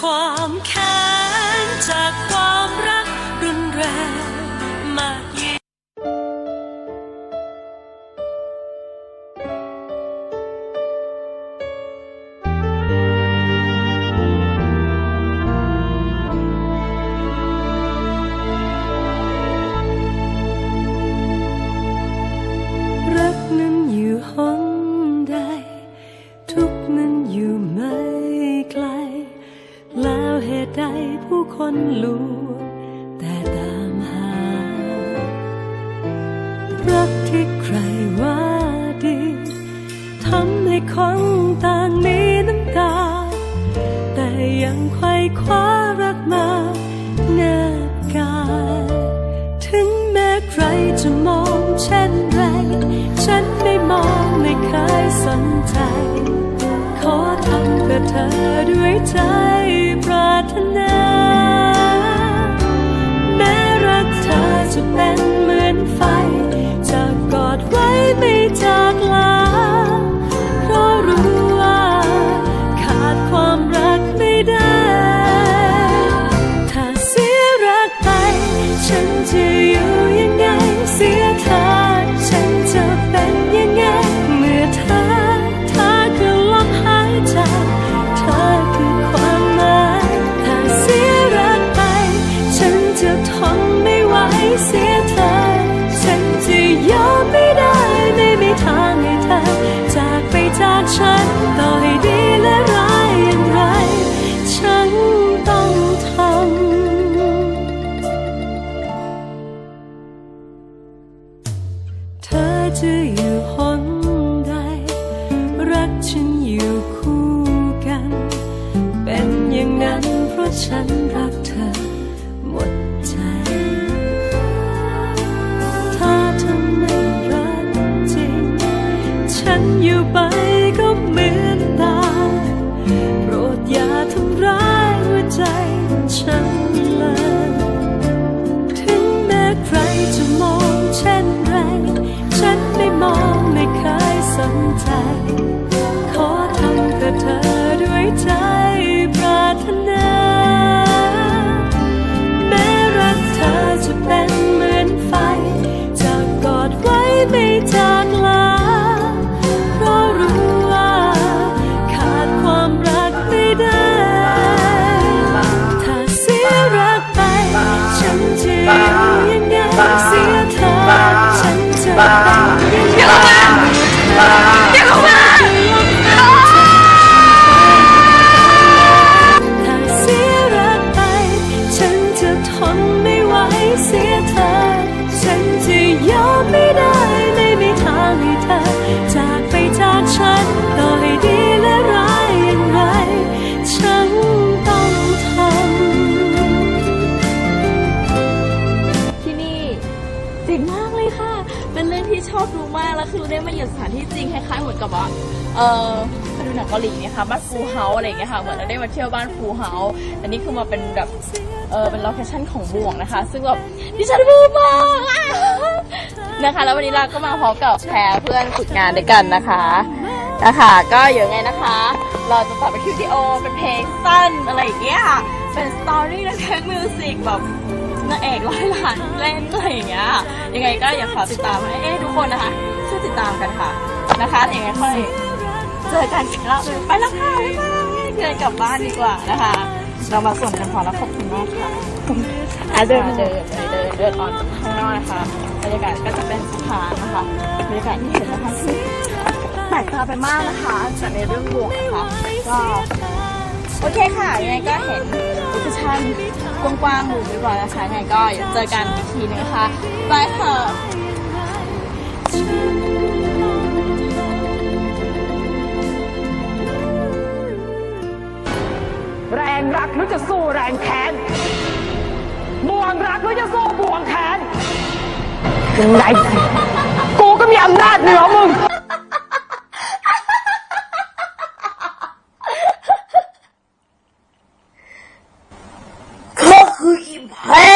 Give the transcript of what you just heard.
ความแค้ ใดผู้คนลวงแต่ตามหา รักที่ใครว่าดีทำให้คนต่างมีน้ำตา แต่ยังไขว่คว้ารักมาแนบกายถึงแม้ใครจะมองเช่นไร ฉันไม่มองไม่เคยสนใจ ขอทำเพื่อเธอด้วยใจปรารถนา แม้รักเธอ จะอยู่หนใด รักฉันอยู่คู่กัน เป็นอย่างนั้นเพราะฉันรักเธอหมดใจ ถ้าเธอไม่รักจริง ฉันอยู่ไป คือได้มาเยือนสถานที่จริงคล้ายๆเหมือนกับว่าเออคดูหนังเกาหลีเนี่ยค่ะบ้านฟูเฮาอะไรอย่างเงี้ยค่ะเหมือนเราได้มาเที่ยวบ้านฟูเฮาอันนี้คือมาเป็นแบบเออเป็นโลเคชั่นของบ่วงนะคะ ซึ่งแบบดิฉันพูมากอะนะคะ แล้ววันนี้เราก็มาพร้อมกับแพรเพื่อนฝึกงานด้วยกันนะคะนะคะก็อย่างไงนะคะ เราจะตัดเป็นคิวิดีโอเป็นเพลงสั้นอะไรอย่างเงี้ยค่ะเป็นสตอรี่และเพลงมิวสิกแบบ นางเอกร้อยล้านเล่นอะไรอย่างเงี้ยยังไงก็อย่ากขอติดตามให้เอ๊ะทุกคนนะคะช่วยติดตามกันค่ะนะคะอย่างไงค่อยเจอกันเราไปแล้วค่ะบ๊ายบายเดินกลับบ้านดีกว่านะคะ เรามาส่วนกันพอแล้วขอบคุณมากค่ะอะเดินเดินเดินเดินเดินออกจากข้างนอกนะคะบรรยากาศก็จะเป็นสะพานนะคะบรรยากาศที่เห็นนะคะคือแปลกตาไปมากนะคะจากในเรื่องบวกนะคะก็โอเคค่ะยังไงก็เห็นโลเคชั่น กว้างๆหมู่เรียบร้อยแล้วค่ะยังไงก็เดี๋ยวเจอกันอีกทีนึงนะคะบายค่ะแรงรักหรือจะสู้แรงแค้นบ่วงรักหรือจะสู้บ่วงแค้นยังไงกูก็มีอำนาจเหนือมึง Hey!